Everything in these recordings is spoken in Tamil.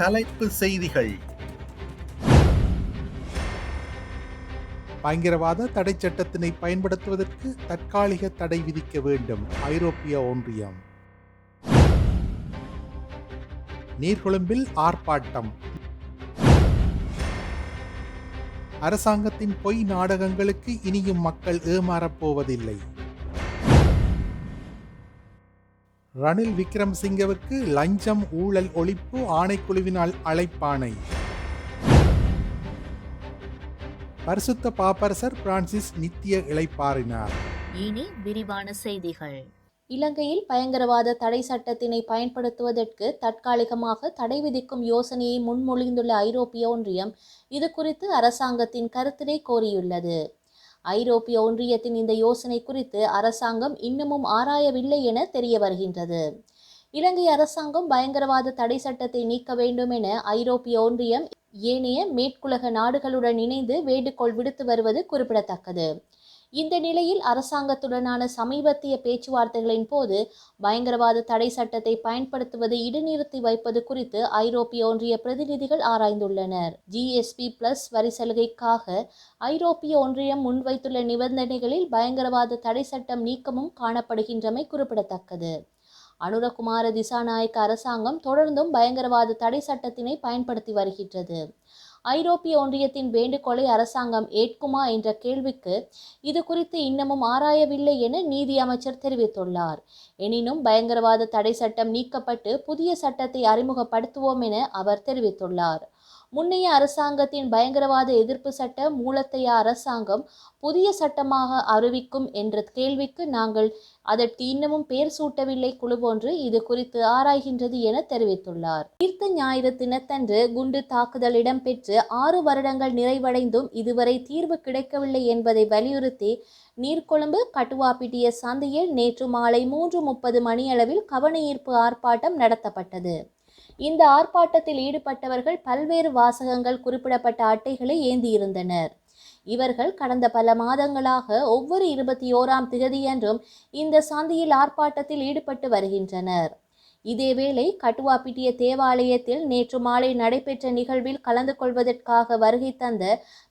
தலைப்பு செய்திகள். பயங்கரவாத தடை சட்டத்தினை பயன்படுத்துவதற்கு தற்காலிக தடை விதிக்க வேண்டும். ஐரோப்பிய ஒன்றியம். நீர்கொழும்பில் ஆர்ப்பாட்டம். அரசாங்கத்தின் பொய் நாடகங்களுக்கு இனியும் மக்கள் ஏமாறப் ரணில் விக்ரமசிங்கவுக்கு லஞ்சம் ஊழல் ஒழிப்பு ஆணைக்குழுவினால் அழைப்பாணை. பரிசுத்த பாப்பரசர் பிரான்சிஸ் நித்திய இளைப்பாறினார். இனி விரிவான செய்திகள். இலங்கையில் பயங்கரவாத தடை சட்டத்தினை பயன்படுத்துவதற்கு தற்காலிகமாக தடை விதிக்கும் யோசனையை முன்மொழிந்துள்ள ஐரோப்பிய ஒன்றியம் இது குறித்து அரசாங்கத்தின் கருத்தினை கோரியுள்ளது. ஐரோப்பிய ஒன்றியத்தின் இந்த யோசனை குறித்து அரசாங்கம் இன்னமும் ஆராயவில்லை என தெரிய வருகின்றது. இலங்கை அரசாங்கம் பயங்கரவாத தடை சட்டத்தை நீக்க வேண்டும் என ஐரோப்பிய ஒன்றியம் ஏனைய மேற்குலக நாடுகளுடன் இணைந்து வேண்டுகோள் விடுத்து வருவது குறிப்பிடத்தக்கது. இந்த நிலையில் அரசாங்கத்துடனான சமீபத்திய பேச்சுவார்த்தைகளின் போது பயங்கரவாத தடை சட்டத்தை பயன்படுத்துவதை இடைநிறுத்தி வைப்பது குறித்து ஐரோப்பிய ஒன்றிய பிரதிநிதிகள் ஆராய்ந்துள்ளனர். ஜிஎஸ்பி பிளஸ் வரி சலுகைக்காக ஐரோப்பிய ஒன்றியம் முன்வைத்துள்ள நிபந்தனைகளில் பயங்கரவாத தடை சட்டம் நீக்கமும் காணப்படுகின்றமை குறிப்பிடத்தக்கது. அனுரகுமார திசாநாயக்க அரசாங்கம் தொடர்ந்தும் பயங்கரவாத தடை சட்டத்தினை பயன்படுத்தி வருகின்றது. ஐரோப்பிய ஒன்றியத்தின் வேண்டுகோளை அரசாங்கம் ஏற்குமா என்ற கேள்விக்கு இது குறித்து இன்னமும் ஆராயவில்லை என நீதி அமைச்சர் தெரிவித்துள்ளார். எனினும் பயங்கரவாத தடை சட்டம் நீக்கப்பட்டு புதிய சட்டத்தை அறிமுகப்படுத்துவோம் என அவர் தெரிவித்துள்ளார். முன்னைய அரசாங்கத்தின் பயங்கரவாத எதிர்ப்பு சட்ட மூலத்தைய அரசாங்கம் புதிய சட்டமாக அறிவிக்கும் என்ற கேள்விக்கு நாங்கள் அதற்கு இன்னமும் பெயர் சூட்டவில்லை குழு ஒன்று இது குறித்து ஆராய்கின்றது என தெரிவித்துள்ளார். தீர்த்த ஞாயிறு தினத்தன்று குண்டு தாக்குதல் இடம்பெற்று ஆறு வருடங்கள் நிறைவடைந்தும் இதுவரை தீர்வு கிடைக்கவில்லை என்பதை வலியுறுத்தி நீர்கொழும்பு கட்டுவாப்பிட்டிய சந்தையில் நேற்று மாலை மூன்று முப்பது மணியளவில் கவனஈர்ப்பு ஆர்ப்பாட்டம் நடத்தப்பட்டது. இந்த ஆர்ப்பாட்டத்தில் ஈடுபட்டவர்கள் பல்வேறு வாசகங்கள் குறிப்பிடப்பட்ட அட்டைகளை ஏந்தியிருந்தனர். இவர்கள் கடந்த பல மாதங்களாக ஒவ்வொரு இருபத்தி ஓராம் திகதியன்றும் இந்த சந்தியில் ஆர்ப்பாட்டத்தில் ஈடுபட்டு வருகின்றனர். இதேவேளை கட்டுவாப்பிட்டிய தேவாலயத்தில் நேற்று மாலை நடைபெற்ற நிகழ்வில் கலந்து கொள்வதற்காக வருகை தந்த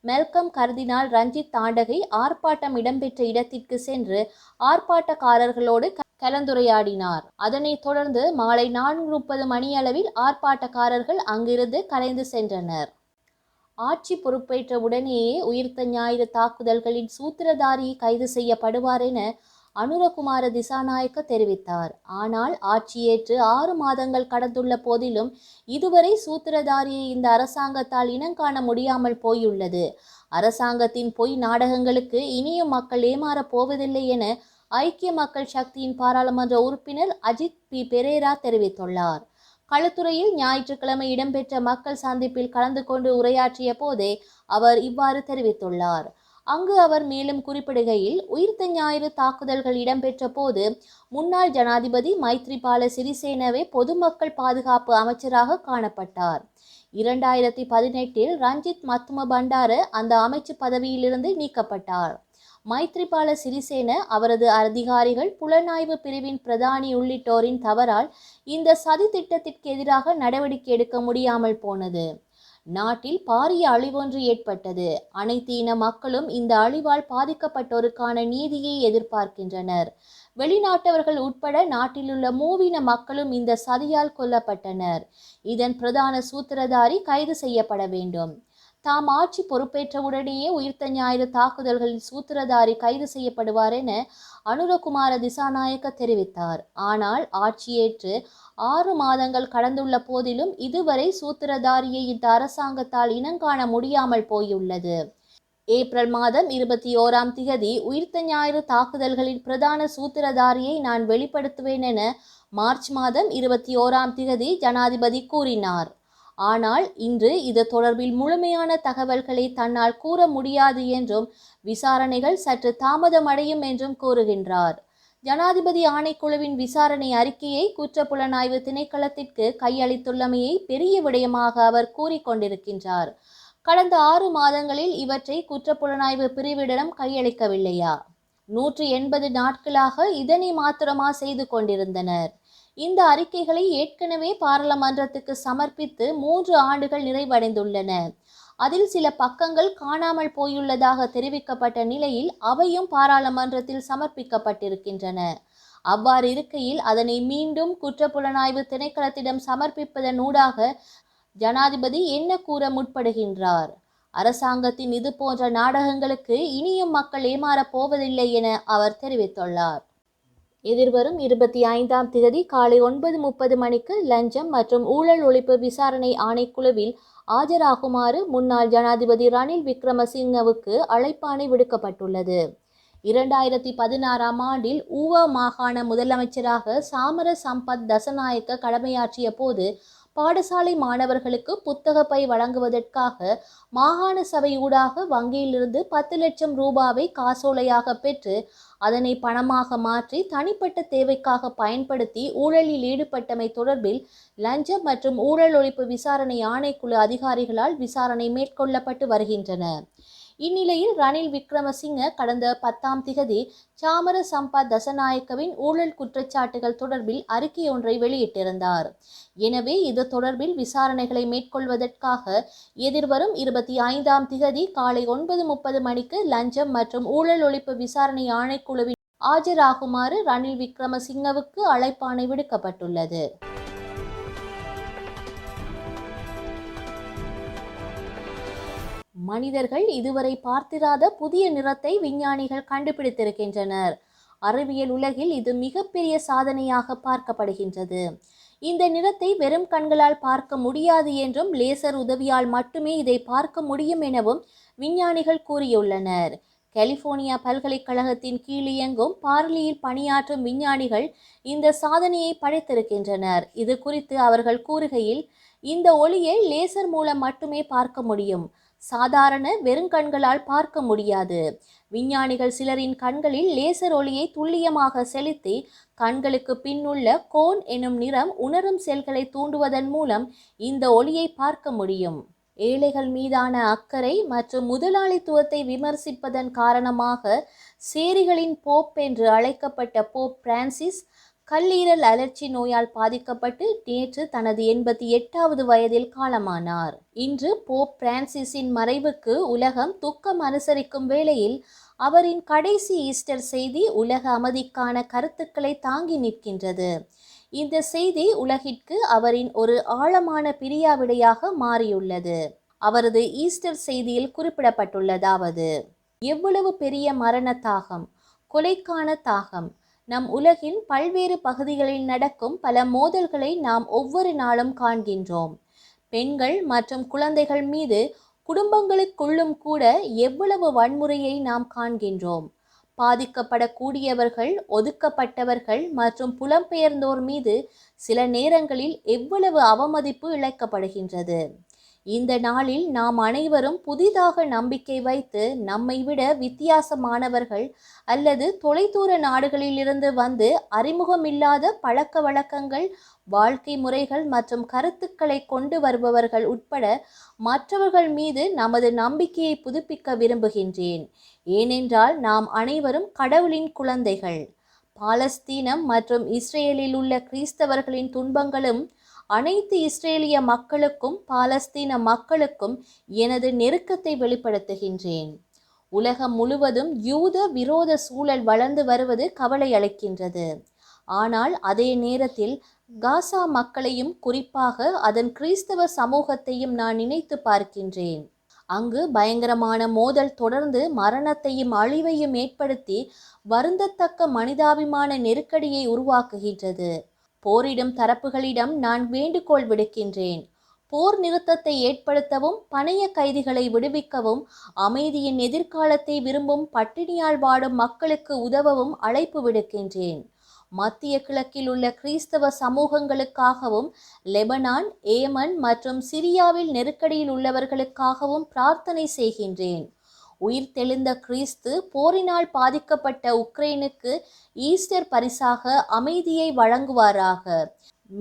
மெல்கம் கர்தினால் ரஞ்சித் தாண்டகை ஆர்ப்பாட்டம் இடம்பெற்ற இடத்திற்கு சென்று ஆர்ப்பாட்டக்காரர்களோடு கலந்துரையாடினார். அதனைத் தொடர்ந்து மாலை நான்கு முப்பது மணியளவில் ஆர்ப்பாட்டக்காரர்கள் அங்கிருந்து கலைந்து சென்றனர். ஆட்சி பொறுப்பேற்ற உடனேயே உயிர்த்த ஞாயிறு தாக்குதல்களின் சூத்திரதாரி கைது செய்யப்படுவார் என அனுரகுமார திசாநாயக்க தெரிவித்தார். ஆனால் ஆட்சியேற்று ஆறு மாதங்கள் கடந்துள்ள போதிலும் இதுவரை சூத்திரதாரியை இந்த அரசாங்கத்தால் இனங்காண முடியாமல் போயுள்ளது. அரசாங்கத்தின் பொய் நாடகங்களுக்கு இனியும் மக்கள் ஏமாறப் போவதில்லை என ஐக்கிய மக்கள் சக்தியின் பாராளுமன்ற உறுப்பினர் அஜித் பி. பெரேரா தெரிவித்துள்ளார். களத்துறையில் ஞாயிற்றுக்கிழமை இடம்பெற்ற மக்கள் சந்திப்பில் கலந்து கொண்டு உரையாற்றிய போதே அவர் இவ்வாறு தெரிவித்துள்ளார். அங்கு அவர் மேலும் குறிப்பிடுகையில் உயிர்த்த ஞாயிறு தாக்குதல்கள் இடம்பெற்ற போது முன்னாள் ஜனாதிபதி மைத்ரிபால சிறிசேனவே பொதுமக்கள் பாதுகாப்பு அமைச்சராக காணப்பட்டார். இரண்டாயிரத்தி பதினெட்டில் ரஞ்சித் மத்தும பண்டார அந்த அமைச்சு பதவியிலிருந்து நீக்கப்பட்டார். மைத்ரிபால சிறிசேன அவரது அதிகாரிகள் புலனாய்வு பிரிவின் பிரதானி உள்ளிட்டோரின் தவறால் இந்த சதி திட்டத்திற்கு எதிராக நடவடிக்கை எடுக்க முடியாமல் போனது. நாட்டில் பாரிய அழிவொன்று ஏற்பட்டது. அனைத்து இன மக்களும் இந்த அழிவால் பாதிக்கப்பட்டோருக்கான நீதியை எதிர்பார்க்கின்றனர். வெளிநாட்டவர்கள் உட்பட நாட்டிலுள்ள மூவின மக்களும் இந்த சதியால் கொல்லப்பட்டனர். இதன் பிரதான சூத்திரதாரி கைது செய்யப்பட வேண்டும். தாம் ஆட்சி பொறுப்பேற்றவுடனேயே உயிர்த்த ஞாயிறு தாக்குதல்களில் சூத்திரதாரி கைது செய்யப்படுவார் என அனுரகுமார திசாநாயக்க தெரிவித்தார். ஆனால் ஆட்சியேற்று ஆறு மாதங்கள் கடந்துள்ள போதிலும் இதுவரை சூத்திரதாரியை இந்த அரசாங்கத்தால் இனங்காண முடியாமல் போயுள்ளது. ஏப்ரல் மாதம் இருபத்தி ஓராம் திகதி உயிர்த்த ஞாயிறு தாக்குதல்களின் பிரதான சூத்திரதாரியை நான் வெளிப்படுத்துவேன் என மார்ச் மாதம் இருபத்தி ஓராம் திகதி ஜனாதிபதி கூறினார். ஆனால் இன்று இது தொடர்பில் முழுமையான தகவல்களை தன்னால் கூற முடியாது என்றும் விசாரணைகள் சற்று தாமதமடையும் என்றும் கூறுகின்றார். ஜனாதிபதி ஆணைக்குழுவின் விசாரணை அறிக்கையை குற்றப்புலனாய்வு திணைக்களத்திற்கு கையளித்துள்ளமையை பெரிய விடயமாக அவர் கூறிக்கொண்டிருக்கின்றார் கடந்த ஆறு மாதங்களில் இவற்றை குற்றப்புலனாய்வு பிரிவிடம் கையளிக்கவில்லையா? நூற்று எண்பது நாட்களாக இதனை மாத்திரமா செய்து கொண்டிருந்தனர். இந்த அறிக்கைகளை ஏற்கனவே பாராளுமன்றத்துக்கு சமர்ப்பித்து மூன்று ஆண்டுகள் நிறைவடைந்துள்ளன. அதில் சில பக்கங்கள் காணாமல் போயுள்ளதாக தெரிவிக்கப்பட்ட நிலையில் அவையும் பாராளுமன்றத்தில் சமர்ப்பிக்கப்பட்டிருக்கின்றன. அவ்வாறு இருக்கையில் அதனை மீண்டும் குற்றப்புலனாய்வு திணைக்களத்திடம் சமர்ப்பிப்பதன் ஊடாக ஜனாதிபதி என்ன கூற முற்படுகின்றார்? அரசாங்கத்தின் இது போன்ற நாடகங்களுக்கு இனியும் மக்கள் ஏமாறப் போவதில்லை என அவர் தெரிவித்துள்ளார். எதிர்வரும் இருபத்தி ஐந்தாம் தேதி காலை ஒன்பது முப்பது மணிக்கு லஞ்சம் மற்றும் ஊழல் ஒழிப்பு விசாரணை ஆணைக்குழுவில் ஆஜராகுமாறு முன்னாள் ஜனாதிபதி ரணில் விக்ரமசிங்கவுக்கு அழைப்பாணை விடுக்கப்பட்டுள்ளது. இரண்டாயிரத்தி பதினாறாம் ஆண்டில் ஊவ மாகாண முதலமைச்சராக சாமர சம்பத் தசநாயக்க கடமையாற்றிய போது பாடசாலை மாணவர்களுக்கு புத்தகப்பை வழங்குவதற்காக மாகாண சபை ஊடாக வங்கியிலிருந்து பத்து லட்சம் ரூபாவை காசோலையாக பெற்று அதனை பணமாக மாற்றி தனிப்பட்ட தேவைக்காக பயன்படுத்தி ஊழலில் ஈடுபட்டமை தொடர்பில் லஞ்சம் மற்றும் ஊழல் ஒழிப்பு விசாரணை ஆணைக்குழு அதிகாரிகளால் விசாரணை மேற்கொள்ளப்பட்டு வருகின்றன. இந்நிலையில் ரணில் விக்ரமசிங்க கடந்த பத்தாம் திகதி சாமர சம்பா தசநாயக்கவின் ஊழல் குற்றச்சாட்டுகள் தொடர்பில் அறிக்கை ஒன்றை வெளியிட்டிருந்தார். எனவே இது தொடர்பில் விசாரணைகளை மேற்கொள்வதற்காக எதிர்வரும் இருபத்தி ஐந்தாம் திகதி காலை ஒன்பது முப்பது மணிக்கு லஞ்சம் மற்றும் ஊழல் ஒழிப்பு விசாரணை ஆணைக்குழுவின் ஆஜராகுமாறு ரணில் விக்ரமசிங்கவுக்கு அழைப்பாணை விடுக்கப்பட்டுள்ளது. மனிதர்கள் இதுவரை பார்த்திராத புதிய நிறத்தை விஞ்ஞானிகள் கண்டுபிடித்திருக்கின்றனர். அறிவியல் உலகில் இது மிகப்பெரிய சாதனையாக பார்க்கப்படுகின்றது. இந்த நிறத்தை வெறும் கண்களால் பார்க்க முடியாது என்றும் லேசர் உதவியால் மட்டுமே இதை பார்க்க முடியும் எனவும் விஞ்ஞானிகள் கூறியுள்ளனர். கலிபோர்னியா பல்கலைக்கழகத்தின் கீழ் இயங்கும் பார்லியில் பணியாற்றும் விஞ்ஞானிகள் இந்த சாதனையை படைத்திருக்கின்றனர். இது குறித்து அவர்கள் கூறுகையில் இந்த ஒளியை லேசர் மூலம் மட்டுமே பார்க்க முடியும். சாதாரண வெறுங்கண்களால் பார்க்க முடியாது. விஞ்ஞானிகள் சிலரின் கண்களில் லேசர் ஒளியை துல்லியமாக செலுத்தி கண்களுக்கு பின்னுள்ள கோன் எனும் நிறம் உணரும் செல்களை தூண்டுவதன் மூலம் இந்த ஒளியை பார்க்க முடியும். ஏழைகள் மீதான அக்கறை மற்றும் முதலாளித்துவத்தை விமர்சிப்பதன் காரணமாக சேரிகளின் போப் என்று அழைக்கப்பட்ட போப் பிரான்சிஸ் கல்லீரல் அலர்ச்சி நோயால் பாதிக்கப்பட்டு நேற்று தனது எண்பத்தி எட்டாவது வயதில் காலமானார். இன்று போப் பிரான்சிஸின் மறைவுக்கு உலகம் துக்கம் அனுசரிக்கும் வேளையில் அவரின் கடைசி ஈஸ்டர் செய்தி உலக அமைதிக்கான கருத்துக்களை தாங்கி நிற்கின்றது. இந்த செய்தி உலகிற்கு அவரின் ஒரு ஆழமான பிரியாவிடையாக மாறியுள்ளது. அவரது ஈஸ்டர் செய்தியில் குறிப்பிடப்பட்டுள்ளதாவது எவ்வளவு பெரிய மரண தாகம் கொலைக்கான தாகம் நம் உலகின் பல்வேறு பகுதிகளில் நடக்கும் பல மோதல்களை நாம் ஒவ்வொரு நாளும் காண்கின்றோம். பெண்கள் மற்றும் குழந்தைகள் மீது குடும்பங்களுக்குள்ளும் கூட எவ்வளவு வன்முறையை நாம் காண்கின்றோம். பாதிக்கப்படக்கூடியவர்கள் ஒதுக்கப்பட்டவர்கள் மற்றும் புலம்பெயர்ந்தோர் மீது சில நேரங்களில் எவ்வளவு அவமதிப்பு இழைக்கப்படுகின்றது. இந்த நாளில் நாம் அனைவரும் புதிதாக நம்பிக்கை வைத்து நம்மை விட வித்தியாசமானவர்கள் அல்லது தொலைதூர நாடுகளிலிருந்து வந்து அறிமுகமில்லாத பழக்க வழக்கங்கள் வாழ்க்கை முறைகள் மற்றும் கருத்துக்களை கொண்டு வருபவர்கள் உட்பட மற்றவர்கள் மீது நமது நம்பிக்கையை புதுப்பிக்க விரும்புகின்றேன். ஏனென்றால் நாம் அனைவரும் கடவுளின் குழந்தைகள். பாலஸ்தீனம் மற்றும் இஸ்ரேலில் உள்ள கிறிஸ்தவர்களின் துன்பங்களும் அனைத்து இஸ்ரேலிய மக்களுக்கும் பாலஸ்தீன மக்களுக்கும் எனது நெருக்கத்தை வெளிப்படுத்துகின்றேன். உலகம் முழுவதும் யூத விரோத சூழல் வளர்ந்து வருவது கவலை அளிக்கின்றது. ஆனால் அதே நேரத்தில் காசா மக்களையும் குறிப்பாக அதன் கிறிஸ்தவ சமூகத்தையும் நான் நினைத்து பார்க்கின்றேன். அங்கு பயங்கரமான மோதல் தொடர்ந்து மரணத்தையும் அழிவையும் ஏற்படுத்தி வருந்தத்தக்க மனிதாபிமான நெருக்கடியை உருவாக்குகின்றது. போரிடும் தரப்புகளிடம் நான் வேண்டுகோள் விடுக்கின்றேன். போர் நிறுத்தத்தை ஏற்படுத்தவும் பணைய கைதிகளை விடுவிக்கவும் அமைதியின் எதிர்காலத்தை விரும்பும் பட்டினியால் வாடும் மக்களுக்கு உதவவும் அழைப்பு விடுக்கின்றேன். மத்திய கிழக்கில் உள்ள கிறிஸ்தவ சமூகங்களுக்காகவும் லெபனான் ஏமன் மற்றும் சிரியாவில் நெருக்கடியில் உள்ளவர்களுக்காகவும் பிரார்த்தனை செய்கின்றேன். உயிர் தெளிந்த கிறிஸ்து போரினால் பாதிக்கப்பட்ட உக்ரைனுக்கு ஈஸ்டர் பரிசாக அமைதியை வழங்குவாராக.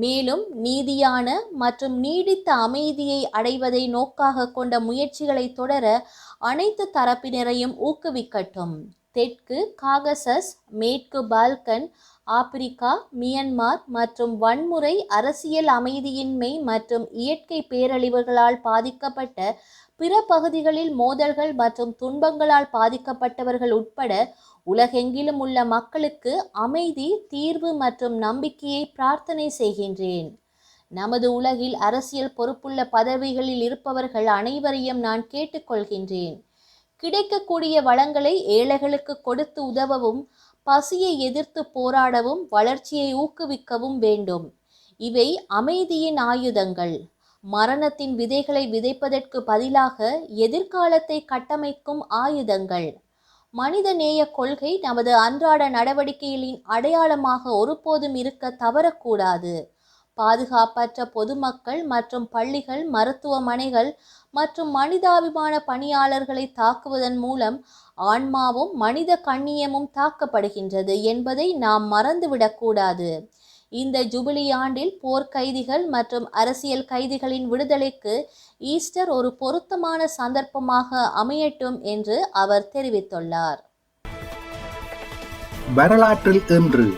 மேலும் நீதியான மற்றும் நீடித்த அமைதியை அடைவதை நோக்காக கொண்ட முயற்சிகளை தொடர அனைத்து தரப்பினரையும் ஊக்குவிக்கட்டும். தெற்கு காகசஸ் மேற்கு பால்கன் ஆப்பிரிக்கா மியன்மார் மற்றும் வன்முறை அரசியல் அமைதியின்மை மற்றும் இயற்கை பேரழிவுகளால் பாதிக்கப்பட்ட பிற பகுதிகளில் மோதல்கள் மற்றும் துன்பங்களால் பாதிக்கப்பட்டவர்கள் உட்பட உலகெங்கிலும் உள்ள மக்களுக்கு அமைதி தீர்வு மற்றும் நம்பிக்கையை பிரார்த்தனை செய்கின்றேன். நமது உலகில் அரசியல் பொறுப்புள்ள பதவிகளில் இருப்பவர்கள் அனைவரையும் நான் கேட்டுக்கொள்கின்றேன். கிடைக்கக்கூடிய வளங்களை ஏழைகளுக்கு கொடுத்து உதவவும் பசியை எதிர்த்து போராடவும் வளர்ச்சியை ஊக்குவிக்கவும் வேண்டும். இவை அமைதியின் ஆயுதங்கள். மரணத்தின் விதைகளை விதைப்பதற்கு பதிலாக எதிர்காலத்தை கட்டமைக்கும் ஆயுதங்கள். மனிதநேய கொள்கை நமது அன்றாட நடவடிக்கைகளின் அடையாளமாக ஒருபோதும் இருக்க தவறக்கூடாது. பாதுகாப்பற்ற பொதுமக்கள் மற்றும் பள்ளிகள் மருத்துவமனைகள் மற்றும் மனிதாபிமான பணியாளர்களை தாக்குவதன் மூலம் ஆன்மாவும் மனித கண்ணியமும் தாக்கப்படுகின்றது என்பதை நாம் மறந்துவிடக்கூடாது. இந்த ஜூபிலி ஆண்டில் போர்க்கைதிகள் மற்றும் அரசியல் கைதிகளின் விடுதலைக்கு ஈஸ்டர் ஒரு பொருத்தமான சந்தர்ப்பமாக அமையட்டும் என்று அவர் தெரிவித்துள்ளார். வரலாற்றில் இன்று.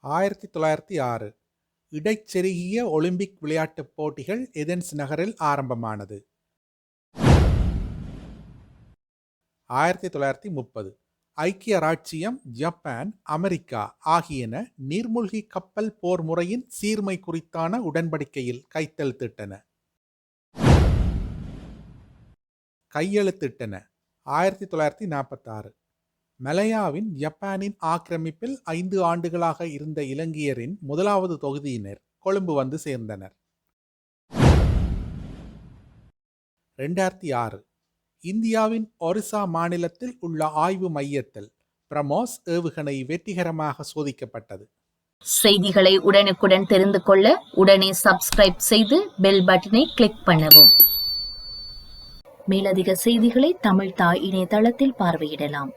ஆயிரத்தி தொள்ளாயிரத்தி ஆறு. இடைச்செருகிய ஒலிம்பிக் விளையாட்டுப் போட்டிகள் எதென்ஸ் நகரில் ஆரம்பமானது. ஆயிரத்தி தொள்ளாயிரத்தி முப்பது. ஐக்கிய ராச்சியம் ஜப்பான் அமெரிக்கா ஆகியன நீர்மூழ்கி கப்பல் போர் முறையின் சீர்மை குறித்தான உடன்படிக்கையில் கைத்தெழுத்திட்டன கையெழுத்திட்டன. ஆயிரத்தி தொள்ளாயிரத்தி நாற்பத்தாறு. மலையாவின் ஜப்பானின் ஆக்கிரமிப்பில் ஐந்து ஆண்டுகளாக இருந்த இலங்கையரின் முதலாவது தொகுதியினர் கொழும்பு வந்து சேர்ந்தனர். ரெண்டாயிரத்தி ஆறு. இந்தியாவின் ஒரிசா மாநிலத்தில் உள்ள ஆய்வு மையத்தில் பிரமோஸ் ஏவுகணை வெற்றிகரமாக சோதிக்கப்பட்டது. செய்திகளை உடனுக்குடன் தெரிந்து கொள்ள உடனே சப்ஸ்கிரைப் செய்து பெல் பட்டனை கிளிக் பண்ணவும். மேலதிக செய்திகளை தமிழ் தாய் இணையதளத்தில் பார்வையிடலாம்.